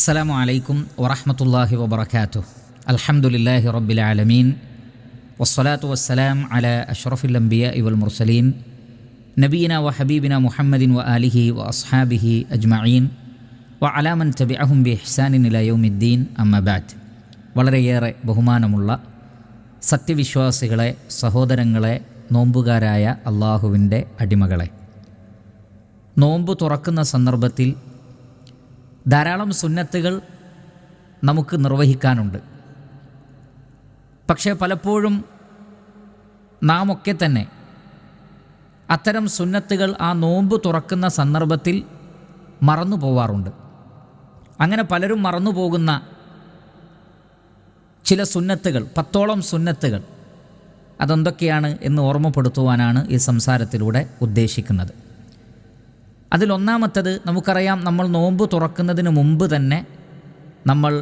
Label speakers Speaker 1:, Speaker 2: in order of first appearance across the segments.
Speaker 1: അസ്സലാമു അലൈക്കും വറഹമത്തല്ലാഹി വബർക്കാത്തു അൽഹംദുലില്ലാഹി റബ്ബിൽ ആലമീൻ. വസ്സലാത്തു വസ്സലാം അല അഷ്റഫുൽ അംബിയ ഇവൽ മുർസലീൻ. നബീന വ ഹബീബിന മുഹമ്മദിൻ വ ആലിഹി വ അസ്ഹാബിഹി അജ്മഈൻ. വ അലാമൻ തബിഅഹും ബി ഇഹ്സാനിൻ ഇല യൗമിദ്ദീൻ. അമ്മബാദ് വളരെയേറെ ബഹുമാനമുള്ള സത്യവിശ്വാസികളെ സഹോദരങ്ങളെ നോമ്പുകാരായ അള്ളാഹുവിന്റെ അടിമകളെ. നോമ്പ് തുറക്കുന്ന സന്ദർഭത്തിൽ ധാരാളം സുന്നത്തുകൾ നമുക്ക് നിർവഹിക്കാനുണ്ട്. പക്ഷേ പലപ്പോഴും നാം ഒക്കെ തന്നെ അത്തരം സുന്നത്തുകൾ ആ നോമ്പ് തുറക്കുന്ന സന്ദർഭത്തിൽ മറന്നു പോവാറുണ്ട്. അങ്ങനെ പലരും മറന്നു പോകുന്ന ചില സുന്നത്തുകൾ പത്തോളം സുന്നത്തുകൾ അതെന്തൊക്കെയാണ് എന്ന് ഓർമ്മപ്പെടുത്തുവാനാണ് ഈ സംസാരത്തിലൂടെ ഉദ്ദേശിക്കുന്നത്. അതിലൊന്നാമത്തത് നമുക്കറിയാം നമ്മൾ നോമ്പ് തുറക്കുന്നതിന് മുമ്പ് തന്നെ നമ്മൾ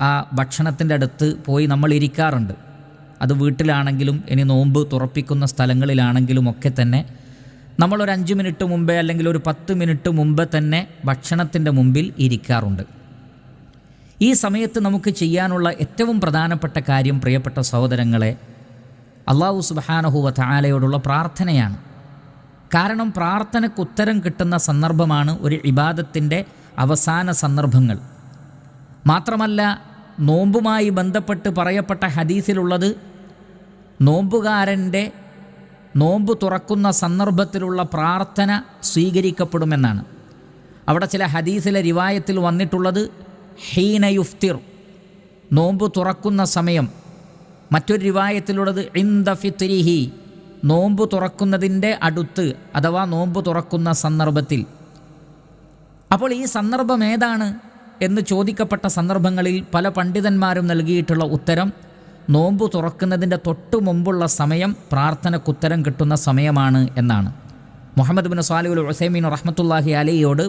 Speaker 1: ആ ഭക്ഷണത്തിന്റെ അടുത്ത് പോയി നമ്മൾ ഇരിക്കാറുണ്ട്. അത് വീട്ടിലാണെങ്കിലും ഇനി നോമ്പ് തുറപ്പിക്കുന്ന സ്ഥലങ്ങളിലാണെങ്കിലും ഒക്കെ തന്നെ നമ്മളൊരു അഞ്ച് മിനിറ്റ് മുമ്പേ അല്ലെങ്കിൽ ഒരു പത്ത് മിനിറ്റ് മുമ്പേ തന്നെ ഭക്ഷണത്തിന്റെ മുമ്പിൽ ഇരിക്കാറുണ്ട്. ഈ സമയത്ത് നമുക്ക് ചെയ്യാനുള്ള ഏറ്റവും പ്രധാനപ്പെട്ട കാര്യം പ്രിയപ്പെട്ട സഹോദരങ്ങളെ അള്ളാഹു സുബാനഹുവ താലയോടുള്ള പ്രാർത്ഥനയാണ്. കാരണം പ്രാർത്ഥനയ്ക്ക് ഉത്തരം കിട്ടുന്ന സന്ദർഭമാണ് ഒരു ഇബാദത്തിന്റെ അവസാന സന്ദർഭങ്ങൾ. മാത്രമല്ല നോമ്പുമായി ബന്ധപ്പെട്ട് പറയപ്പെട്ട ഹദീസിലുള്ളത് നോമ്പുകാരന്റെ നോമ്പ് തുറക്കുന്ന സന്ദർഭത്തിലുള്ള പ്രാർത്ഥന സ്വീകരിക്കപ്പെടുമെന്നാണ്. അവിടെ ചില ഹദീസിലെ റിവായത്തിൽ വന്നിട്ടുള്ളത് ഹീന യുഫ്തിർ നോമ്പ് തുറക്കുന്ന സമയം. മറ്റൊരു റിവായത്തിലുള്ളത് ഇന്ദ ഫിത്രിഹി നോമ്പ് തുറക്കുന്നതിന്റെ അടുത്ത് അഥവാ നോമ്പ് തുറക്കുന്ന സന്ദർഭത്തിൽ. അപ്പോൾ ഈ സന്ദർഭം ഏതാണ് എന്ന് ചോദിക്കപ്പെട്ട സന്ദർഭങ്ങളിൽ പല പണ്ഡിതന്മാരും നൽകിയിട്ടുള്ള ഉത്തരം നോമ്പ് തുറക്കുന്നതിന്റെ തൊട്ടു മുമ്പുള്ള സമയം പ്രാർത്ഥനക്കുത്തരം കിട്ടുന്ന സമയമാണ് എന്നാണ്. മുഹമ്മദ് ബിൻ സാലിഉൽ ഉസൈമീൻ റഹ്മത്തുല്ലാഹി അലിയോട്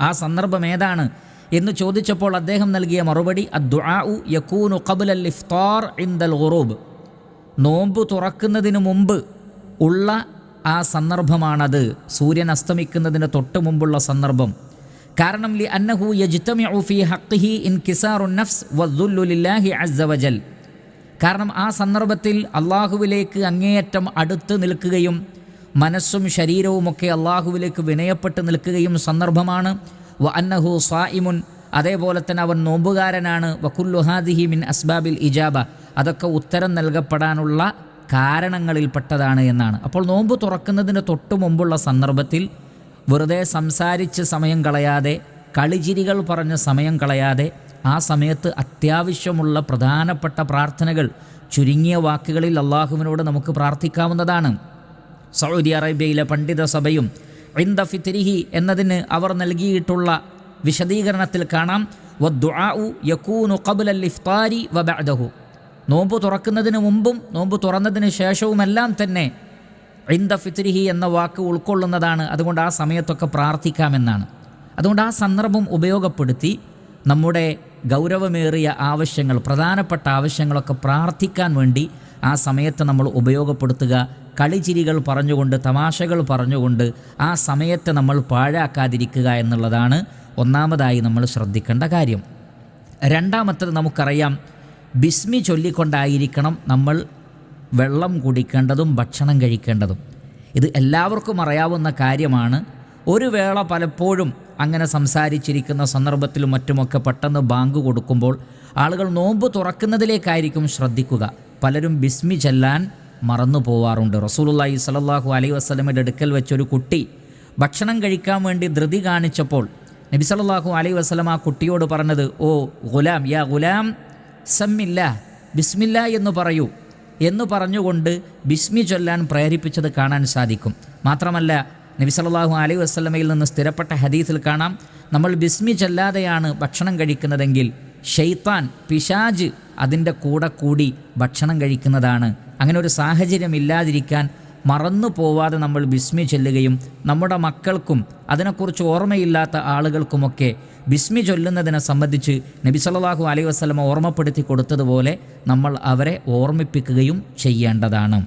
Speaker 1: ആ സന്ദർഭം ഏതാണ് എന്ന് ചോദിച്ചപ്പോൾ അദ്ദേഹം നൽകിയ മറുപടി അദ്ദുആ യക്കൂനു ഖബ്ലൽ ഇഫ്താർ ഇൻദൽ ഖുറൂബ് നോമ്പ് തുറക്കുന്നതിന് മുമ്പ് ഉള്ള ആ സന്ദർഭമാണത്. സൂര്യൻ അസ്തമിക്കുന്നതിന് തൊട്ട് മുമ്പുള്ള സന്ദർഭം. കാരണം ലി അന്നഹു യജ്തമിഉ ഫീ ഹഖ്ഹി ഇൻകിസാറു നഫ്സ് വദ്ദുല്ലു ലില്ലാഹി അസ്സ വജൽ. കാരണം ആ സന്ദർഭത്തിൽ അള്ളാഹുവിലേക്ക് അങ്ങേയറ്റം അടുത്ത് നിൽക്കുകയും മനസ്സും ശരീരവുമൊക്കെ അള്ളാഹുവിലേക്ക് വിനയപ്പെട്ട് നിൽക്കുകയും സന്ദർഭമാണ്. വ അന്നഹു സായിമുൻ അതേപോലെ തന്നെ അവൻ നോമ്പുകാരനാണ്. വക്കുല്ലുഹാദിഹി മിൻ അസ്ബാബിൽ ഇജാബ. അതൊക്കെ ഉത്തരം നൽകപ്പെടാനുള്ള കാരണങ്ങളിൽപ്പെട്ടതാണ് എന്നാണ്. അപ്പോൾ നോമ്പ് തുറക്കുന്നതിന് തൊട്ടു മുമ്പുള്ള സന്ദർഭത്തിൽ വെറുതെ സംസാരിച്ച് സമയം കളയാതെ കളിചിരികൾ പറഞ്ഞ് സമയം കളയാതെ ആ സമയത്ത് അത്യാവശ്യമുള്ള പ്രധാനപ്പെട്ട പ്രാർത്ഥനകൾ ചുരുങ്ങിയ വാക്കുകളിൽ അള്ളാഹുവിനോട് നമുക്ക് പ്രാർത്ഥിക്കാവുന്നതാണ്. സൗദി അറേബ്യയിലെ പണ്ഡിത സഭയും ഇന്ദ ഫിത്തിരിഹി എന്നതിന് അവർ നൽകിയിട്ടുള്ള വിശദീകരണത്തിൽ കാണാം. വദ്ദുആഉ യകൂനു അൽ ഇഫ്താരി വബഅദഹു നോമ്പ് തുറക്കുന്നതിന് മുമ്പും നോമ്പ് തുറന്നതിന് ശേഷവുമെല്ലാം തന്നെ ഇന്ദ ഫിത്രിഹി എന്ന വാക്ക് ഉൾക്കൊള്ളുന്നതാണ്. അതുകൊണ്ട് ആ സമയത്തൊക്കെ പ്രാർത്ഥിക്കാമെന്നാണ്. അതുകൊണ്ട് ആ സന്ദർഭം ഉപയോഗപ്പെടുത്തി നമ്മുടെ ഗൗരവമേറിയ ആവശ്യങ്ങൾ പ്രധാനപ്പെട്ട ആവശ്യങ്ങളൊക്കെ പ്രാർത്ഥിക്കാൻ വേണ്ടി ആ സമയത്ത് നമ്മൾ ഉപയോഗപ്പെടുത്തുക. കളിചിരികൾ പറഞ്ഞുകൊണ്ട് തമാശകൾ പറഞ്ഞുകൊണ്ട് ആ സമയത്തെ നമ്മൾ പാഴാക്കാതിരിക്കുക എന്നുള്ളതാണ് ഒന്നാമതായി നമ്മൾ ശ്രദ്ധിക്കേണ്ട കാര്യം. രണ്ടാമത്തത് നമുക്കറിയാം ബിസ്മി ചൊല്ലിക്കൊണ്ടായിരിക്കണം നമ്മൾ വെള്ളം കുടിക്കേണ്ടതും ഭക്ഷണം കഴിക്കേണ്ടതും. ഇത് എല്ലാവർക്കും അറിയാവുന്ന കാര്യമാണ്. ഒരു വേള പലപ്പോഴും അങ്ങനെ സംസാരിച്ചിരിക്കുന്ന സന്ദർഭത്തിലും മറ്റുമൊക്കെ പെട്ടെന്ന് ബാങ്ക് കൊടുക്കുമ്പോൾ ആളുകൾ നോമ്പ് തുറക്കുന്നതിലേക്കായിരിക്കും ശ്രദ്ധിക്കുക. പലരും ബിസ്മി ചെല്ലാൻ മറന്നു പോവാറുണ്ട്. റസൂലുള്ളാഹി സ്വല്ലല്ലാഹു അലൈഹി വസല്ലമയുടെ അടുക്കൽ വെച്ചൊരു കുട്ടി ഭക്ഷണം കഴിക്കാൻ വേണ്ടി ധൃതി കാണിച്ചപ്പോൾ നബി സലല്ലാഹു അലൈഹി വസ്ലം ആ കുട്ടിയോട് പറഞ്ഞത് ഓ ഗുലാം യാ ഗുലാം സമ്മില്ല ബിസ്മില്ല എന്ന് പറയൂ. എന്ന് പറഞ്ഞുകൊണ്ട് ബിസ്മി ചൊല്ലാൻ പ്രേരിപ്പിച്ചത് കാണാൻ സാധിക്കും. മാത്രമല്ല നബി സല്ലല്ലാഹു അലൈഹി വസല്ലമയിൽ നിന്ന് സ്ഥിരപ്പെട്ട ഹദീസിൽ കാണാം നമ്മൾ ബിസ്മി ചൊല്ലാതെയാണ് ഭക്ഷണം കഴിക്കുന്നതെങ്കിൽ ഷെയ്ത്താൻ പിശാജ് അതിന്റെ കൂടെ കൂടി ഭക്ഷണം കഴിക്കുന്നതാണ്. അങ്ങനെ ഒരു സാഹചര്യം ഇല്ലാതിരിക്കാൻ മറന്നു പോവാതെ നമ്മൾ ബിസ്മി ചൊല്ലുകയും നമ്മുടെ മക്കൾക്കും അതിനെക്കുറിച്ച് ഓർമ്മയില്ലാത്ത ആളുകൾക്കുമൊക്കെ ബിസ്മി ചൊല്ലുന്നതിനെ സംബന്ധിച്ച് നബി സല്ലല്ലാഹു അലൈഹി വസ്ലമ ഓർമ്മപ്പെടുത്തി കൊടുത്തതുപോലെ നമ്മൾ അവരെ ഓർമ്മിപ്പിക്കുകയും ചെയ്യേണ്ടതാണ്.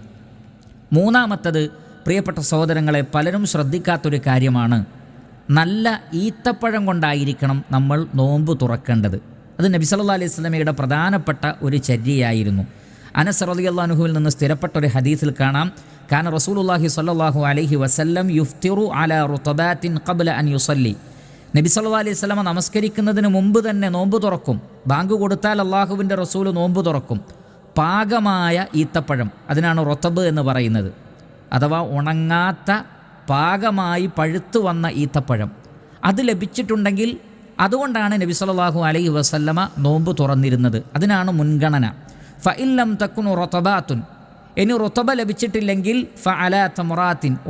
Speaker 1: മൂന്നാമത്തത് പ്രിയപ്പെട്ട സഹോദരങ്ങളെ പലരും ശ്രദ്ധിക്കാത്തൊരു കാര്യമാണ്. നല്ല ഈത്തപ്പഴം കൊണ്ടായിരിക്കണം നമ്മൾ നോമ്പ് തുറക്കേണ്ടത്. അത് നബി സല്ലാ അലൈഹി സ്വലമയുടെ പ്രധാനപ്പെട്ട ഒരു ചര്യയായിരുന്നു. അനസ് റളിയല്ലാഹുവിൽ നിന്ന് സ്ഥിരപ്പെട്ട ഒരു ഹദീസിൽ കാണാം. കാന റസൂലുള്ളാഹി സ്വല്ലല്ലാഹു അലൈഹി വസല്ലം യുഫ്തിറു അല റുത്തബാത്തിൻ ഖബ്ല അൻ യുസല്ലി നബി സല്ലാ അലൈഹി വസല്ലമ നമസ്കരിക്കുന്നതിന് മുമ്പ് തന്നെ നോമ്പ് തുറക്കും. ബാങ്ക് കൊടുത്താൽ അള്ളാഹുവിന്റെ റസൂൽ നോമ്പ് തുറക്കും. പാകമായ ഈത്തപ്പഴം അതിനാണ് റൊത്തബ് എന്ന് പറയുന്നത്. അഥവാ ഉണങ്ങാത്ത പാകമായി പഴുത്തു വന്ന ഈത്തപ്പഴം. അത് ലഭിച്ചിട്ടുണ്ടെങ്കിൽ അതുകൊണ്ടാണ് നബി സല്ലാഹു അലൈഹി വസല്ലമ നോമ്പ് തുറന്നിരുന്നത്. അതിനാണ് മുൻഗണന. ഫ ഇല്ലം റൊത്തബാത്തുൻ ഇനി റുത്തബ ലഭിച്ചിട്ടില്ലെങ്കിൽ ഫ അല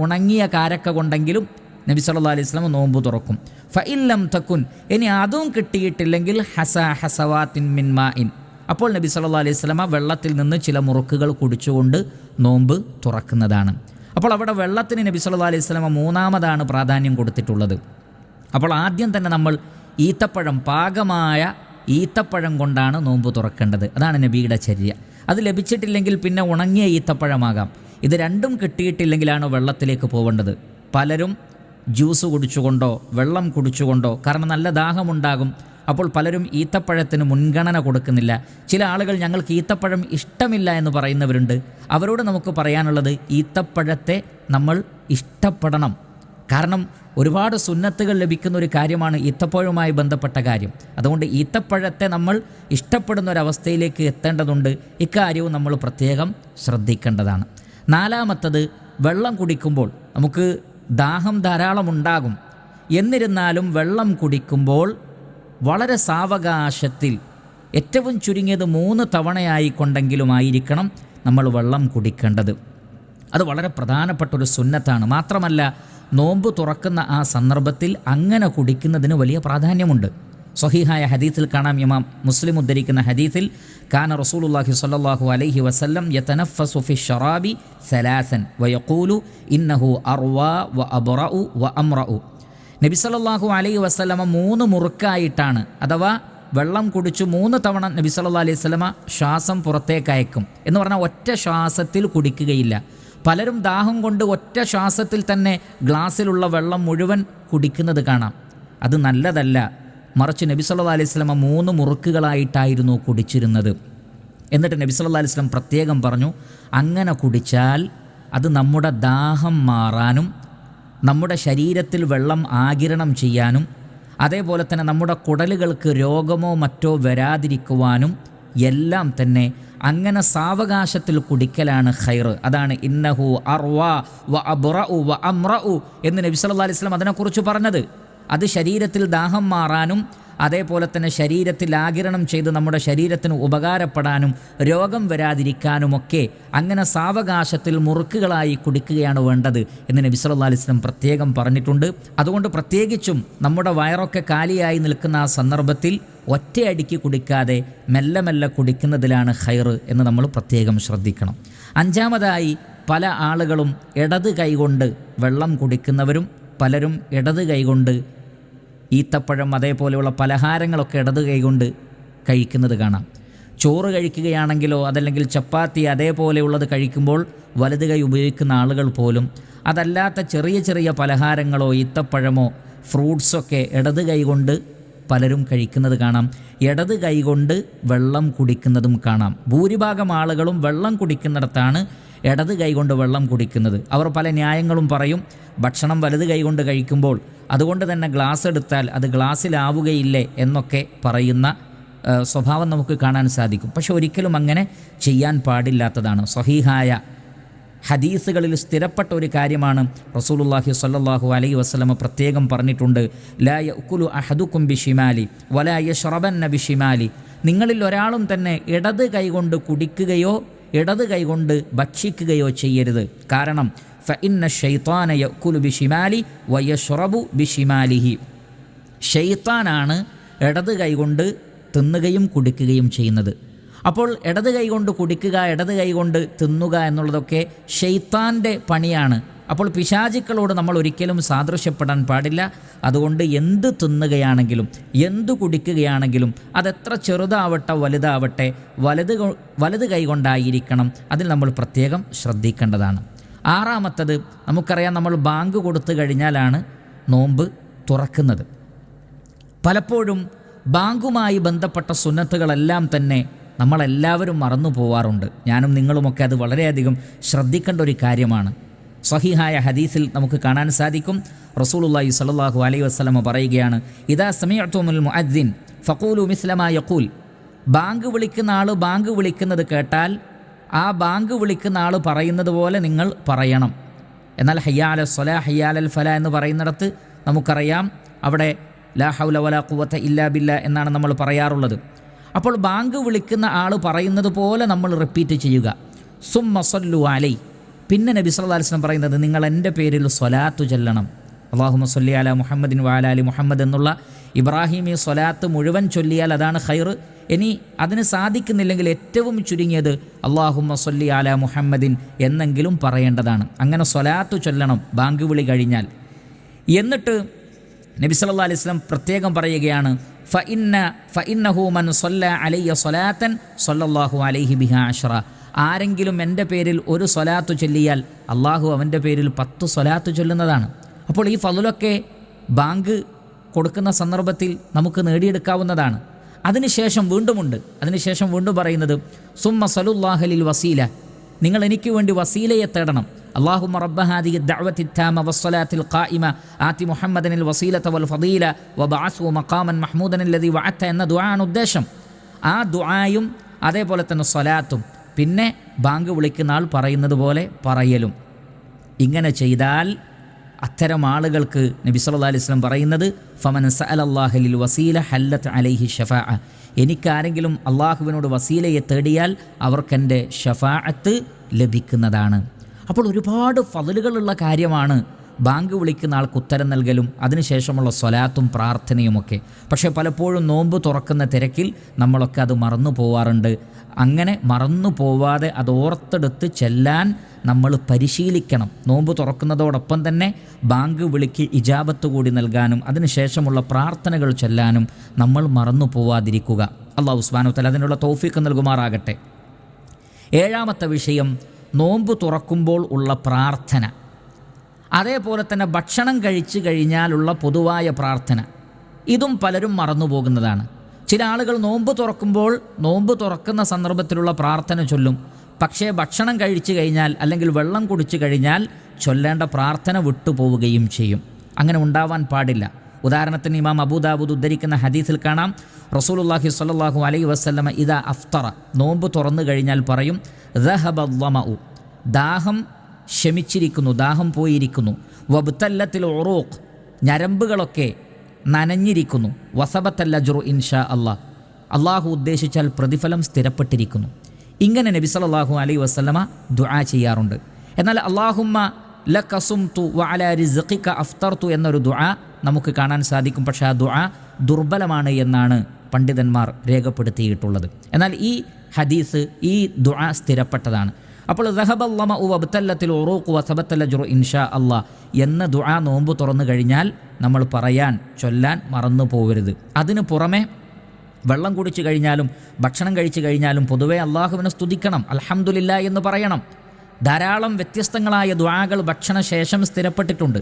Speaker 1: ഉണങ്ങിയ കാരക്ക കൊണ്ടെങ്കിലും നബി സല്ലാ അലൈഹി സ്വലം നോമ്പ് തുറക്കും. ഫ ഇല്ലം തക്കുൻ ഇനി അതും കിട്ടിയിട്ടില്ലെങ്കിൽ ഹസ ഹസവാത്തിൻ മിൻ മാ ഇൻ അപ്പോൾ നബി സല്ലാ അലൈഹി സ്വലമ വെള്ളത്തിൽ നിന്ന് ചില മുറുക്കുകൾ കുടിച്ചുകൊണ്ട് നോമ്പ് തുറക്കുന്നതാണ്. അപ്പോൾ അവിടെ വെള്ളത്തിന് നബി സല്ലാ അലൈഹി സ്വലമ മൂന്നാമതാണ് പ്രാധാന്യം കൊടുത്തിട്ടുള്ളത്. അപ്പോൾ ആദ്യം തന്നെ നമ്മൾ ഈത്തപ്പഴം പാകമായ ഈത്തപ്പഴം കൊണ്ടാണ് നോമ്പ് തുറക്കേണ്ടത്. അതാണ് നബിയുടെ ചര്യ. അത് ലഭിച്ചിട്ടില്ലെങ്കിൽ പിന്നെ ഉണങ്ങിയ ഈത്തപ്പഴമാകാം. ഇത് രണ്ടും കിട്ടിയിട്ടില്ലെങ്കിലാണ് വെള്ളത്തിലേക്ക് പോകേണ്ടത് പലരും ജ്യൂസ് കുടിച്ചുകൊണ്ടോ വെള്ളം കുടിച്ചുകൊണ്ടോ കാരണം നല്ല ദാഹമുണ്ടാകും. അപ്പോൾ പലരും ഈത്തപ്പഴത്തിന് മുൻഗണന കൊടുക്കുന്നില്ല. ചില ആളുകൾ ഞങ്ങൾക്ക് ഈത്തപ്പഴം ഇഷ്ടമില്ല എന്ന് പറയുന്നവരുണ്ട്. അവരോട് നമുക്ക് പറയാനുള്ളത് ഈത്തപ്പഴത്തെ നമ്മൾ ഇഷ്ടപ്പെടണം. കാരണം ഒരുപാട് സുന്നത്തുകൾ ലഭിക്കുന്ന ഒരു കാര്യമാണ് ഈത്തപ്പഴവുമായി ബന്ധപ്പെട്ട കാര്യം. അതുകൊണ്ട് ഈത്തപ്പഴത്തെ നമ്മൾ ഇഷ്ടപ്പെടുന്ന ഒരവസ്ഥയിലേക്ക് എത്തേണ്ടതുണ്ട്. ഇക്കാര്യവും നമ്മൾ പ്രത്യേകം ശ്രദ്ധിക്കേണ്ടതാണ്. നാലാമത്തത് വെള്ളം കുടിക്കുമ്പോൾ നമുക്ക് ദാഹം ധാരാളം ഉണ്ടാകും. എന്നിരുന്നാലും വെള്ളം കുടിക്കുമ്പോൾ വളരെ സാവകാശത്തിൽ ഏറ്റവും ചുരുങ്ങിയത് മൂന്ന് തവണയായി കൊണ്ടെങ്കിലുമായിരിക്കണം നമ്മൾ വെള്ളം കുടിക്കേണ്ടത്. അത് വളരെ പ്രധാനപ്പെട്ട ഒരു സുന്നത്താണ്. മാത്രമല്ല നോമ്പ് തുറക്കുന്ന ആ സന്ദർഭത്തിൽ അങ്ങനെ കുടിക്കുന്നതിന് വലിയ പ്രാധാന്യമുണ്ട്. സ്വഹീഹായ ഹദീത്തിൽ കാണാം ഇമാം മുസ്ലിം ഉദ്ധരിക്കുന്ന ഹദീത്തിൽ കാന റസൂലുല്ലാഹി സ്വല്ലല്ലാഹു അലൈഹി വസല്ലം യതനഫസു ഫി ഷറാബി സലാസൻ വയഖൂലു ഇന്നഹു അർവാ വ അബ്റഉ വ അംറഉ. നബി സല്ലല്ലാഹു അലൈഹി വസല്ലമ മൂന്ന് മുറുക്കായിട്ടാണ് അഥവാ വെള്ളം കുടിച്ചു മൂന്ന് തവണ നബി സല്ലല്ലാഹു അലൈഹി വസല്ലമ ശ്വാസം പുറത്തേക്ക് അയക്കും എന്ന് പറഞ്ഞാൽ ഒറ്റ ശ്വാസത്തിൽ കുടിക്കുകയില്ല. പലരും ദാഹം കൊണ്ട് ഒറ്റ ശ്വാസത്തിൽ തന്നെ ഗ്ലാസ്സിലുള്ള വെള്ളം മുഴുവൻ കുടിക്കുന്നത് കാണാം. അത് നല്ലതല്ല. മറിച്ച് നബി സല്ലാ അലൈഹി സ്വലമ മൂന്ന് മുറുക്കുകളായിട്ടായിരുന്നു കുടിച്ചിരുന്നത്. എന്നിട്ട് നബി സല്ലാ അലൈഹി സ്വലം പ്രത്യേകം പറഞ്ഞു അങ്ങനെ കുടിച്ചാൽ അത് നമ്മുടെ ദാഹം മാറാനും നമ്മുടെ ശരീരത്തിൽ വെള്ളം ആകിരണം ചെയ്യാനും അതേപോലെ തന്നെ നമ്മുടെ കുടലുകൾക്ക് രോഗമോ മറ്റോ വരാതിരിക്കുവാനും എല്ലാം തന്നെ അങ്ങനെ സാവകാശത്തിൽ കുടിക്കലാണ് ഖൈർ അതാണ് ഇന്നഹു അർവാ വ അബ്റഉ വ എന്ന് നബി സല്ലാ അലൈഹി വസല്ലം അതിനെക്കുറിച്ച് പറഞ്ഞത്. അത് ശരീരത്തിൽ ദാഹം മാറാനും അതേപോലെ തന്നെ ശരീരത്തിൽ ആകിരണം ചെയ്ത് നമ്മുടെ ശരീരത്തിന് ഉപകാരപ്പെടാനും രോഗം വരാതിരിക്കാനുമൊക്കെ അങ്ങനെ സാവകാശത്തിൽ മുറുക്കുകളായി കുടിക്കുകയാണ് വേണ്ടത് എന്ന് നബി സല്ലല്ലാഹു അലൈഹി വസല്ലം പ്രത്യേകം പറഞ്ഞിട്ടുണ്ട്. അതുകൊണ്ട് പ്രത്യേകിച്ചും നമ്മുടെ വയറൊക്കെ കാലിയായി നിൽക്കുന്ന ആ സന്ദർഭത്തിൽ ഒറ്റയടിക്ക് കുടിക്കാതെ മെല്ലെ മെല്ലെ കുടിക്കുന്നതിലാണ് ഹൈർ എന്ന് നമ്മൾ പ്രത്യേകം ശ്രദ്ധിക്കണം. അഞ്ചാമതായി പല ആളുകളും ഇടത് കൈകൊണ്ട് വെള്ളം കുടിക്കുന്നവരും പലരും ഇടത് കൈകൊണ്ട് ഈത്തപ്പഴം അതേപോലെയുള്ള പലഹാരങ്ങളൊക്കെ ഇടത് കൈകൊണ്ട് കഴിക്കുന്നത് കാണാം. ചോറ് കഴിക്കുകയാണെങ്കിലോ അതല്ലെങ്കിൽ ചപ്പാത്തി അതേപോലെയുള്ളത് കഴിക്കുമ്പോൾ വലത് കൈ ഉപയോഗിക്കുന്ന ആളുകൾ പോലും അതല്ലാത്ത ചെറിയ ചെറിയ പലഹാരങ്ങളോ ഈത്തപ്പഴമോ ഫ്രൂട്ട്സൊക്കെ ഇടത് കൈകൊണ്ട് പലരും കഴിക്കുന്നത് കാണാം. ഇടത് കൈകൊണ്ട് വെള്ളം കുടിക്കുന്നതും കാണാം. ഭൂരിഭാഗം ആളുകളും വെള്ളം കുടിക്കുന്നിടത്താണ് ഇടത് കൈകൊണ്ട് വെള്ളം കുടിക്കുന്നത്. അവർ പല ന്യായങ്ങളും പറയും. ഭക്ഷണം വലത് കൈകൊണ്ട് കഴിക്കുമ്പോൾ അതുകൊണ്ട് തന്നെ ഗ്ലാസ് എടുത്താൽ അത് ഗ്ലാസ്സിലാവുകയില്ലേ എന്നൊക്കെ പറയുന്ന സ്വഭാവം നമുക്ക് കാണാൻ സാധിക്കും. പക്ഷെ ഒരിക്കലും അങ്ങനെ ചെയ്യാൻ പാടില്ലാത്തതാണ്. സഹീഹായ ഹദീസുകളിൽ സ്ഥിരപ്പെട്ട ഒരു കാര്യമാണ് റസൂലുള്ളാഹി സ്വല്ലല്ലാഹു അലൈഹി വസ്ലമ പ്രത്യേകം പറഞ്ഞിട്ടുണ്ട്. ലാ യഅ്കുലു അഹദുക്കും ബിഷിമാലി വലാ യശ്റബന്ന ബിഷിമാലി. നിങ്ങളിൽ ഒരാളും തന്നെ ഇടത് കൈകൊണ്ട് കുടിക്കുകയോ ഇടത് കൈകൊണ്ട് ഭക്ഷിക്കുകയോ ചെയ്യരുത്. കാരണം ഫഇന്ന ഷൈത്താന യഅ്കുലു ബിഷിമാലി വയശ്റബു ബിഷിമാലിഹി ഷെയ്ത്താനാണ് ഇടത് കൈകൊണ്ട് തിന്നുകയും കുടിക്കുകയും ചെയ്യുന്നത്. അപ്പോൾ ഇടത് കൈകൊണ്ട് കുടിക്കുക ഇടത് കൈകൊണ്ട് തിന്നുക എന്നുള്ളതൊക്കെ ഷെയ്ത്താന്റെ പണിയാണ്. അപ്പോൾ പിശാചിക്കളോട് നമ്മൾ ഒരിക്കലും സാദൃശ്യപ്പെടാൻ പാടില്ല. അതുകൊണ്ട് എന്ത് തിന്നുകയാണെങ്കിലും എന്ത് കുടിക്കുകയാണെങ്കിലും അതെത്ര ചെറുതാവട്ടെ വലുതാവട്ടെ വലത് വലത് കൈകൊണ്ടായിരിക്കണം അതിൽ നമ്മൾ പ്രത്യേകം ശ്രദ്ധിക്കേണ്ടതാണ്. ആറാമത്തത് നമുക്കറിയാം നമ്മൾ ബാങ്ക് കൊടുത്തു കഴിഞ്ഞാലാണ് നോമ്പ് തുറക്കുന്നത്. പലപ്പോഴും ബാങ്കുമായി ബന്ധപ്പെട്ട സുന്നത്തുകളെല്ലാം തന്നെ നമ്മളെല്ലാവരും മറന്നു പോവാറുണ്ട്. ഞാനും നിങ്ങളുമൊക്കെ അത് വളരെയധികം ശ്രദ്ധിക്കേണ്ട ഒരു കാര്യമാണ്. സഹിഹായ ഹദീസിൽ നമുക്ക് കാണാൻ സാധിക്കും. റസൂലുള്ളാഹി സ്വല്ലല്ലാഹു അലൈ വസ്ലമ പറയുകയാണ് ഇതാ സമയത്തോമുൽ മുഅദ്ദിൻ ഫഖൂലു മിസ്ലമാ യഖൂൽ. ബാങ്ക് വിളിക്കുന്ന ആൾ ബാങ്ക് വിളിക്കുന്നത് കേട്ടാൽ ആ ബാങ്ക് വിളിക്കുന്ന ആൾ പറയുന്നത് പോലെ നിങ്ങൾ പറയണം. എന്നാൽ ഹയ്യാല സ്വല ഹയ്യാലൽ ഫല എന്ന് പറയുന്നിടത്ത് നമുക്കറിയാം അവിടെ ലാ ഹൗല വല കുവത്ത ഇല്ലാ ബില്ല എന്നാണ് നമ്മൾ പറയാറുള്ളത്. അപ്പോൾ ബാങ്ക് വിളിക്കുന്ന ആൾ പറയുന്നത് പോലെ നമ്മൾ റിപ്പീറ്റ് ചെയ്യുക. സും സല്ലു അലൈ. പിന്നെ നബി സല്ലല്ലാഹു അലൈഹി പറയുന്നത് നിങ്ങൾ എന്റെ പേരിൽ സ്വലാത്തു ചെല്ലണം. അള്ളാഹുമ സല്ലി അല മുഹമ്മദിൻ വാലാലി മുഹമ്മദ് എന്നുള്ള ഇബ്രാഹിമി സ്വലാത്ത് മുഴുവൻ ചൊല്ലിയാൽ അതാണ് ഖൈർ ഇനി അതിന് സാധിക്കുന്നില്ലെങ്കിൽ ഏറ്റവും ചുരുങ്ങിയത് അള്ളാഹുമ്മ സല്ലി അല മുഹമ്മദിൻ എന്നെങ്കിലും പറയേണ്ടതാണ്. അങ്ങനെ സ്വലാത്ത് ചൊല്ലണം ബാങ്ക് വിളി കഴിഞ്ഞാൽ. എന്നിട്ട് നബി സല്ലാ അലൈഹി സ്വലം പ്രത്യേകം പറയുകയാണ് ഫ ഇന്ന ഫ ഇന്നഹു മൻ സല്ല അലയ്യ സൊലാത്തൻ സൊല്ലാഹു അലൈഹി ബിഹ അഷറ ആരെങ്കിലും എന്റെ പേരിൽ ഒരു സ്വലാത്ത് ചൊല്ലിയാൽ അള്ളാഹു അവന്റെ പേരിൽ പത്ത് സ്വലാത്ത് ചൊല്ലുന്നതാണ്. അപ്പോൾ ഈ ഫതിലൊക്കെ ബാങ്ക് കൊടുക്കുന്ന സന്ദർഭത്തിൽ നമുക്ക് നേടിയെടുക്കാവുന്നതാണ്. അതിനുശേഷം വീണ്ടുമുണ്ട് അതിനുശേഷം വീണ്ടും പറയുന്നത് സുമ്മ സലുല്ലാഹലിൽ വസീല നിങ്ങൾ എനിക്ക് വേണ്ടി വസീലയെ തേടണം اللهم رب هذه الدعوة التامة والصلاة القائمة آت محمدا الوسيلة والفضيلة وبعثه مقاما محمودا الذي وعدت എന്ന ദുആണ് ഉദ്ദേശം ആ ദുആയും അതേപോലെ തന്നെ സ്വലാത്തും പിന്നെ ബാങ്ക് വിളിക്കുന്ന ആൾ പറയുന്നത് പോലെ പറയലും ഇങ്ങനെ ചെയ്താൽ അത്തരം ആളുകൾക്ക് നബി സല്ലാ അലൈഹി സ്വലം പറയുന്നത് ഫമൻ സഅലല്ലാഹലിൽ വസീല ഹല്ലത്ത് അലൈഹി ഷഫാ എനിക്കാരെങ്കിലും അള്ളാഹുവിനോട് വസീലയെ തേടിയാൽ അവർക്കെന്റെ ഷഫാഅത്ത് ലഭിക്കുന്നതാണ്. അപ്പോൾ ഒരുപാട് ഫതിലുകളുള്ള കാര്യമാണ് ബാങ്ക് വിളിക്കുന്ന ആൾക്ക് ഉത്തരം നൽകലും അതിനുശേഷമുള്ള സ്വലാത്തും പ്രാർത്ഥനയുമൊക്കെ. പക്ഷേ പലപ്പോഴും നോമ്പ് തുറക്കുന്ന തിരക്കിൽ നമ്മളൊക്കെ അത് മറന്നു പോവാറുണ്ട്. അങ്ങനെ മറന്നു പോവാതെ അത് ഓർത്തെടുത്ത് ചെല്ലാൻ നമ്മൾ പരിശീലിക്കണം. നോമ്പ് തുറക്കുന്നതോടൊപ്പം തന്നെ ബാങ്ക് വിളിക്ക് ഇജാബത്ത് കൂടി നൽകാനും അതിനുശേഷമുള്ള പ്രാർത്ഥനകൾ ചെല്ലാനും നമ്മൾ മറന്നു പോവാതിരിക്കുക. അള്ളാഹു ഉസ്മാനു തല അതിനുള്ള തോഫിക്ക് നൽകുമാറാകട്ടെ. ഏഴാമത്തെ വിഷയം നോമ്പ് തുറക്കുമ്പോൾ ഉള്ള പ്രാർത്ഥന. അതേപോലെ തന്നെ ഭക്ഷണം കഴിച്ചു കഴിഞ്ഞാലുള്ള പൊതുവായ പ്രാർത്ഥന. ഇതും പലരും മറന്നുപോകുന്നതാണ്. ചില ആളുകൾ നോമ്പ് തുറക്കുമ്പോൾ നോമ്പ് തുറക്കുന്ന സന്ദർഭത്തിലുള്ള പ്രാർത്ഥന ചൊല്ലും. പക്ഷേ ഭക്ഷണം കഴിച്ചു കഴിഞ്ഞാൽ അല്ലെങ്കിൽ വെള്ളം കുടിച്ചു കഴിഞ്ഞാൽ ചൊല്ലേണ്ട പ്രാർത്ഥന വിട്ടുപോവുകയും ചെയ്യും. അങ്ങനെ ഉണ്ടാവാൻ പാടില്ല. ഉദാഹരണത്തിന് ഇമാം അബൂദാബൂദ് ഉദ്ധരിക്കുന്ന ഹദീസിൽ കാണാം. റസൂലുള്ളാഹി സ്വല്ലല്ലാഹു അലൈഹി വസല്ലമ ഇദാ അഫ്തറ. നോമ്പ് തുറന്നു കഴിഞ്ഞാൽ പറയും ദഹബദ്വമഉ ദാഹം ശമിച്ചിരിക്കുന്നു ദാഹം പോയിരിക്കുന്നു. വബ്തല്ലത്തിൽ ഒറൂഖ് ഞരമ്പുകളൊക്കെ നനഞ്ഞിരിക്കുന്നു. വസബത്തല്ല ജുറു ഇൻഷാ അള്ളാഹ് അള്ളാഹു ഉദ്ദേശിച്ചാൽ പ്രതിഫലം സ്ഥിരപ്പെട്ടിരിക്കുന്നു. ഇങ്ങനെ നബി സല്ലല്ലാഹു അലൈ വസല്ലമ ദുആ ചെയ്യാറുണ്ട്. എന്നാൽ അള്ളാഹുമ്മ ല കസും തു വഅല റിസ്ഖിക അഫ്തർതു എന്നൊരു ദുആ നമുക്ക് കാണാൻ സാധിക്കും. പക്ഷേ ആ ദുആ ദുർബലമാണ് എന്നാണ് പണ്ഡിതന്മാർ രേഖപ്പെടുത്തിയിട്ടുള്ളത്. എന്നാൽ ഈ ഹദീസ് ഈ ദുആ സ്ഥിരപ്പെട്ടതാണ്. അപ്പോൾ ദഹബല്ലമ ഉബത്തല്ലത്തിൽ ഒറൂഖ് വസബത്തല്ലജുറു ഇൻഷാ അള്ളാഹ് എന്ന ദുആ നോമ്പ് തുറന്നു കഴിഞ്ഞാൽ നമ്മൾ പറയാൻ ചൊല്ലാൻ മറന്നു പോകരുത്. അതിനു പുറമെ വെള്ളം കുടിച്ചു കഴിഞ്ഞാലും ഭക്ഷണം കഴിച്ചു കഴിഞ്ഞാലും പൊതുവെ അള്ളാഹുവിനെ സ്തുതിക്കണം അലഹമുല്ല എന്ന് പറയണം. ധാരാളം വ്യത്യസ്തങ്ങളായ ദുആകൾ ഭക്ഷണശേഷം സ്ഥിരപ്പെട്ടിട്ടുണ്ട്.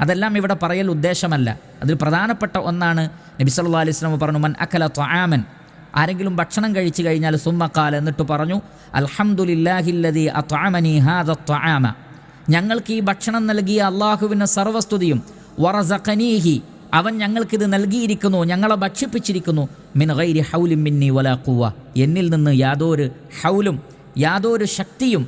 Speaker 1: അതെല്ലാം ഇവിടെ പറയൽ ഉദ്ദേശമല്ല. അതിൽ പ്രധാനപ്പെട്ട ഒന്നാണ് നബി സല്ലല്ലാഹു അലൈഹി വസല്ലം പറഞ്ഞു മൻ അക്കല ത്വആമൻ ആരെങ്കിലും ഭക്ഷണം കഴിച്ചു കഴിഞ്ഞാൽ സുമ്മക്കാൽ എന്നിട്ട് പറഞ്ഞു അലഹമുല്ലാഹില്ലതി അത്വാമനി ഹാദ ത്വാമ ഞങ്ങൾക്ക് ഈ ഭക്ഷണം നൽകിയ അള്ളാഹുവിന് സർവസ്തുതിയും വറസഖനീഹി. അവൻ ഞങ്ങൾക്കിത് നൽകിയിരിക്കുന്നു ഞങ്ങളെ ഭക്ഷിപ്പിച്ചിരിക്കുന്നു മിൻ ഗൈരി ഹൗലിം മിന്നി വലാക്കുവ എന്നിൽ നിന്ന് യാതൊരു ഹൗലും യാതൊരു ശക്തിയും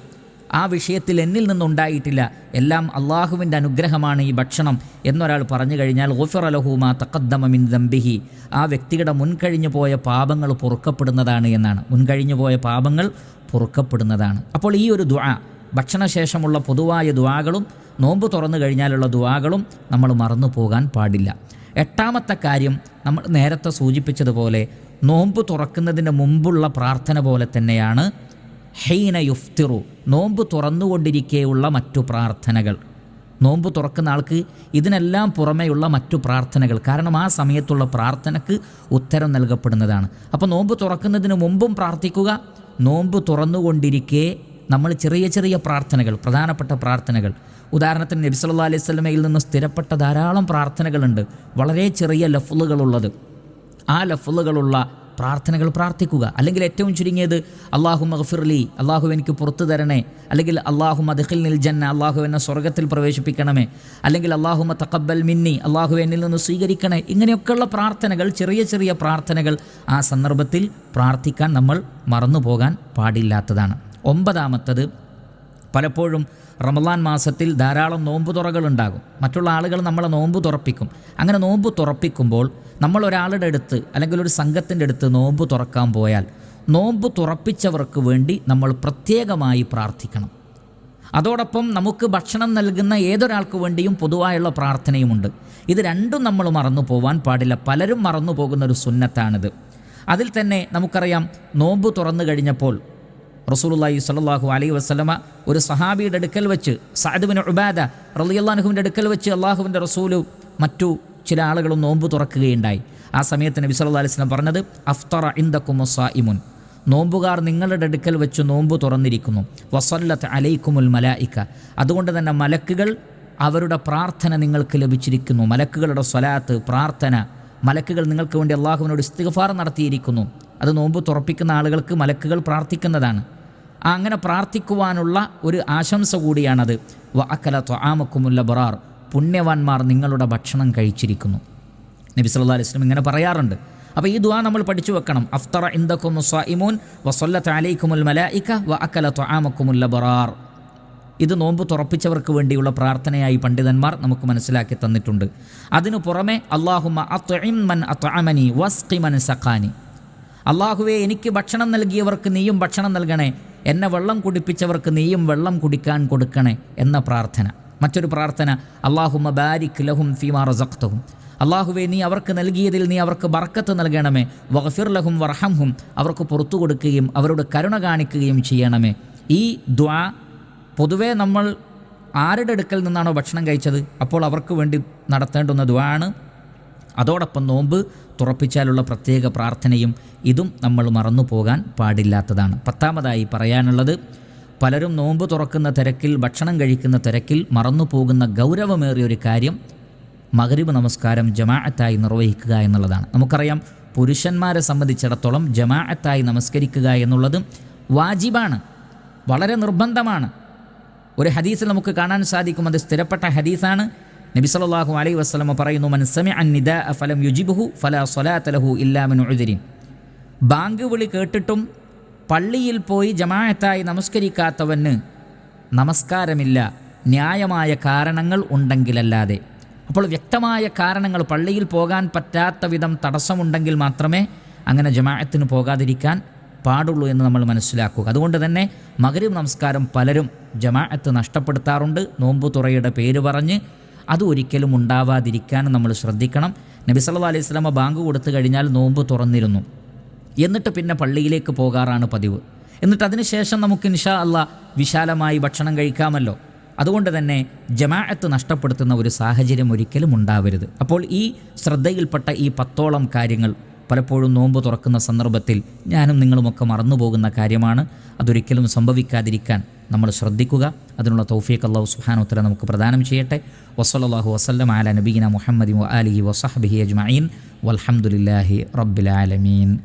Speaker 1: ആ വിഷയത്തിൽ എന്നിൽ നിന്നുണ്ടായിട്ടില്ല. എല്ലാം അള്ളാഹുവിന്റെ അനുഗ്രഹമാണ് ഈ ഭക്ഷണം എന്നൊരാൾ പറഞ്ഞു കഴിഞ്ഞാൽ ഗുഫറലഹുമാ തക്കദ്ദമിൻ ദംബിഹി. ആ വ്യക്തിയുടെ മുൻകഴിഞ്ഞു പോയ പാപങ്ങൾ പൊറുക്കപ്പെടുന്നതാണ് എന്നാണ്. മുൻകഴിഞ്ഞു പോയ പാപങ്ങൾ പൊറുക്കപ്പെടുന്നതാണ്. അപ്പോൾ ഈ ഒരു ദുആ ഭക്ഷണശേഷമുള്ള പൊതുവായ ദുആകളും നോമ്പ് തുറന്നു കഴിഞ്ഞാലുള്ള ദുആകളും നമ്മൾ മറന്നു പോകാൻ പാടില്ല. എട്ടാമത്തെ കാര്യം നമ്മൾ നേരത്തെ സൂചിപ്പിച്ചതുപോലെ നോമ്പ് തുറക്കുന്നതിന് മുമ്പുള്ള പ്രാർത്ഥന പോലെ തന്നെയാണ് ഹെയ്ന യുഫ്തിറു നോമ്പ് തുറന്നുകൊണ്ടിരിക്കെയുള്ള മറ്റു പ്രാർത്ഥനകൾ. നോമ്പ് തുറക്കുന്ന ആൾക്ക് ഇതിനെല്ലാം പുറമെയുള്ള മറ്റു പ്രാർത്ഥനകൾ. കാരണം ആ സമയത്തുള്ള പ്രാർത്ഥനക്ക് ഉത്തരം നൽകപ്പെടുന്നതാണ്. അപ്പോൾ നോമ്പ് തുറക്കുന്നതിന് മുമ്പും പ്രാർത്ഥിക്കുക നോമ്പ് തുറന്നുകൊണ്ടിരിക്കെ നമ്മൾ ചെറിയ ചെറിയ പ്രാർത്ഥനകൾ പ്രധാനപ്പെട്ട പ്രാർത്ഥനകൾ. ഉദാഹരണത്തിന് നബി സല്ലല്ലാഹു അലൈഹി സ്വലമയിൽ നിന്ന് സ്ഥിരപ്പെട്ട ധാരാളം പ്രാർത്ഥനകളുണ്ട്. വളരെ ചെറിയ ലഫ്ലുകളുള്ളത് ആ ലഫ്ലുകളുള്ള പ്രാർത്ഥനകൾ പ്രാർത്ഥിക്കുക. അല്ലെങ്കിൽ ഏറ്റവും ചുരുങ്ങിയത് അള്ളാഹു മഹഫിർലി അള്ളാഹു എനിക്ക് പുറത്തു തരണേ. അല്ലെങ്കിൽ അള്ളാഹു മദഖിൽ നിൽ ജന്ന അള്ളാഹു എന്നെ സ്വർഗത്തിൽ പ്രവേശിപ്പിക്കണമേ. അല്ലെങ്കിൽ അള്ളാഹുമ തക്കബൽ മിന്നി അള്ളാഹു എന്നിൽ നിന്ന് സ്വീകരിക്കണേ. ഇങ്ങനെയൊക്കെയുള്ള പ്രാർത്ഥനകൾ ചെറിയ ചെറിയ പ്രാർത്ഥനകൾ ആ സന്ദർഭത്തിൽ പ്രാർത്ഥിക്കാൻ നമ്മൾ മറന്നു പോകാൻ പാടില്ലാത്തതാണ്. ഒമ്പതാമത്തത് പലപ്പോഴും റമദാൻ മാസത്തിൽ ധാരാളം നോമ്പ് തുറകളുണ്ടാകും. മറ്റുള്ള ആളുകൾ നമ്മളെ നോമ്പ് തുറപ്പിക്കും. അങ്ങനെ നോമ്പ് തുറപ്പിക്കുമ്പോൾ നമ്മൾ ഒരാളുടെ അടുത്ത് അല്ലെങ്കിൽ ഒരു സംഘത്തിന്റെ അടുത്ത് നോമ്പ് തുറക്കാൻ പോയാൽ നോമ്പ് തുറപ്പിച്ചവർക്ക് വേണ്ടി നമ്മൾ പ്രത്യേകമായി പ്രാർത്ഥിക്കണം. അതോടൊപ്പം നമുക്ക് ഭക്ഷണം നൽകുന്ന ഏതൊരാൾക്ക് വേണ്ടിയും പൊതുവായുള്ള പ്രാർത്ഥനയുമുണ്ട്. ഇത് രണ്ടും നമ്മൾ മറന്നു പോവാൻ പാടില്ല. പലരും മറന്നു പോകുന്ന ഒരു സുന്നത്താണിത്. അതിൽ തന്നെ നമുക്കറിയാം നോമ്പ് തുറന്നു കഴിഞ്ഞപ്പോൾ റസൂലുള്ളാഹി സ്വല്ലല്ലാഹു അലൈ വസ്ലമ ഒരു സഹാബിയുടെ അടുക്കൽ വെച്ച് സാദുബിൻ ഉബാദ റളിയല്ലാഹുവിന്റെ അടുക്കൽ വെച്ച് അള്ളാഹുവിന്റെ റസൂലും മറ്റു ചില ആളുകളും നോമ്പ് തുറക്കുകയുണ്ടായി. ആ സമയത്ത് നബി സല്ലാ അലൈഹി വസല്ലം പറഞ്ഞത് അഫ്തറ ഇൻദക്കും സായിമുൻ നോമ്പുകാർ നിങ്ങളുടെ അടുക്കൽ വെച്ച് നോമ്പ് തുറന്നിരിക്കുന്നു. വസല്ലത്ത് അലൈക്കുമുൽ മലായിക്ക. അതുകൊണ്ട് തന്നെ മലക്കുകൾ അവരുടെ പ്രാർത്ഥന നിങ്ങൾക്ക് ലഭിച്ചിരിക്കുന്നു. മലക്കുകളുടെ സ്വലാത്ത് പ്രാർത്ഥന മലക്കുകൾ നിങ്ങൾക്ക് വേണ്ടി അള്ളാഹുവിനോട് ഇസ്തിഗഫാർ നടത്തിയിരിക്കുന്നു. അത് നോമ്പ് തുറപ്പിക്കുന്ന ആളുകൾക്ക് മലക്കുകൾ പ്രാർത്ഥിക്കുന്നതാണ്. അങ്ങനെ പ്രാർത്ഥിക്കുവാനുള്ള ഒരു ആശംസ കൂടിയാണത്. വ അക്കല ത്വാമക്കുമുല്ല ബറാർ പുണ്യവാന്മാർ നിങ്ങളുടെ ഭക്ഷണം കഴിച്ചിരിക്കുന്നു. നബി സല്ലല്ലാഹു അലൈഹി വസല്ലം ഇങ്ങനെ പറയാറുണ്ട്. അപ്പോൾ ഈ ദുആ നമ്മൾ പഠിച്ചു വെക്കണം. അഫ്തറ ഇന്ദക്കും സായിമൂൻ വസല്ലത്ത് അലൈക്കുമുൽ മലായിക വ അക്കല ത്വാമക്കുമുല്ല ബറാർ ഇത് നോമ്പ് തുറപ്പിച്ചവർക്ക് വേണ്ടിയുള്ള പ്രാർത്ഥനയായി പണ്ഡിതന്മാർ നമുക്ക് മനസ്സിലാക്കി തന്നിട്ടുണ്ട്. അതിനു പുറമെ അള്ളാഹുമ മൻ അത്അമനി വസ്ഖി മൻ സഖാനി. അള്ളാഹുവെ എനിക്ക് ഭക്ഷണം നൽകിയവർക്ക് നീയും ഭക്ഷണം നൽകണേ. എന്നെ വെള്ളം കുടിപ്പിച്ചവർക്ക് നീയും വെള്ളം കുടിക്കാൻ കൊടുക്കണേ എന്ന പ്രാർത്ഥന. മറ്റൊരു പ്രാർത്ഥന അള്ളാഹു ബാരിക് ലഹും ഫീമാ റസഖ്തഹും. അള്ളാഹുവെ നീ അവർക്ക് നൽകിയതിൽ നീ അവർക്ക് ബർക്കത്ത് നൽകണമേ. വഹഫിർ ലഹും വർഹംഹും അവർക്ക് പുറത്തു കൊടുക്കുകയും അവരോട് കരുണ കാണിക്കുകയും ചെയ്യണമേ. ഈ ദ്വാ പൊതുവേ നമ്മൾ ആരുടെ അടുക്കൽ നിന്നാണോ ഭക്ഷണം കഴിച്ചത്? അപ്പോൾ അവർക്ക് വേണ്ടി നടത്തേണ്ടുന്ന ദ്വാ ആണ്. അതോടൊപ്പം നോമ്പ് തുറപ്പിച്ചാലുള്ള പ്രത്യേക പ്രാർത്ഥനയും ഇതും നമ്മൾ മറന്നു പോകാൻ പാടില്ലാത്തതാണ്. പത്താമതായി പറയാനുള്ളത് പലരും നോമ്പ് തുറക്കുന്ന തിരക്കിൽ ഭക്ഷണം കഴിക്കുന്ന തിരക്കിൽ മറന്നു പോകുന്ന ഗൗരവമേറിയൊരു കാര്യം മകരിബ് നമസ്കാരം ജമാഅത്തായി നിർവഹിക്കുക എന്നുള്ളതാണ്. നമുക്കറിയാം പുരുഷന്മാരെ സംബന്ധിച്ചിടത്തോളം ജമാഅത്തായി നമസ്കരിക്കുക എന്നുള്ളത് വാജിബാണ് വളരെ നിർബന്ധമാണ്. ഒരു ഹദീസിൽ നമുക്ക് കാണാൻ സാധിക്കും അത് സ്ഥിരപ്പെട്ട ഹദീസാണ്. നബി സല്ലല്ലാഹു അലൈഹി വസ്ലമ പറയുന്നു മൻ അന്നിദ നിദാ ഫലം യുജിബുഹു ഫല സൊലാത്തലഹു ലഹു ഇല്ലാ മിൻ ഉദ്രിൻ. ബാങ്ക് വിളി കേട്ടിട്ടും പള്ളിയിൽ പോയി ജമാഅത്തായി നമസ്കരിക്കാത്തവന് നമസ്കാരമില്ല ന്യായമായ കാരണങ്ങൾ ഉണ്ടെങ്കിലല്ലാതെ. അപ്പോൾ വ്യക്തമായ കാരണങ്ങൾ പള്ളിയിൽ പോകാൻ പറ്റാത്ത വിധം തടസ്സമുണ്ടെങ്കിൽ മാത്രമേ അങ്ങനെ ജമാഅത്തിന് പോകാതിരിക്കാൻ പാടുള്ളൂ എന്ന് നമ്മൾ മനസ്സിലാക്കുക. അതുകൊണ്ട് തന്നെ മകരീബ് നമസ്കാരം പലരും ജമാഅത്ത് നഷ്ടപ്പെടുത്താറുണ്ട്. നോമ്പ് തുറയുടെ പേര് പറഞ്ഞ് അത് ഒരിക്കലും ഉണ്ടാവാതിരിക്കാൻ നമ്മൾ ശ്രദ്ധിക്കണം. നബി സല്ലാ അലൈഹി സ്വലാമ ബാങ്ക് കൊടുത്തു കഴിഞ്ഞാൽ നോമ്പ് തുറന്നിരുന്നു. എന്നിട്ട് പിന്നെ പള്ളിയിലേക്ക് പോകാറാണ് പതിവ്. എന്നിട്ട് അതിനുശേഷം നമുക്ക് ഇൻഷാ അല്ല വിശാലമായി ഭക്ഷണം കഴിക്കാമല്ലോ. അതുകൊണ്ട് തന്നെ ജമാഅത്ത് നഷ്ടപ്പെടുത്തുന്ന ഒരു സാഹചര്യം ഒരിക്കലും ഉണ്ടാവരുത്. അപ്പോൾ ഈ ശ്രദ്ധയിൽപ്പെട്ട ഈ പത്തോളം കാര്യങ്ങൾ പലപ്പോഴും നോമ്പ് തുറക്കുന്ന സന്ദർഭത്തിൽ ഞാനും നിങ്ങളുമൊക്കെ മറന്നുപോകുന്ന കാര്യമാണ്. അതൊരിക്കലും സംഭവിക്കാതിരിക്കാൻ നമ്മൾ ശ്രദ്ധിക്കുക. അതിനുള്ള തൗഫീഖ് അള്ളാഹു സുഹാനോത്തര നമുക്ക് പ്രദാനം ചെയ്യട്ടെ. വസല്ലാഹു വസ്ലം ആല നബീന മുഹമ്മദ് അലി വസഹബിഹി അജ്മീൻ വലഹമുല്ലാഹി റബ്ബിൽ ആലമീൻ.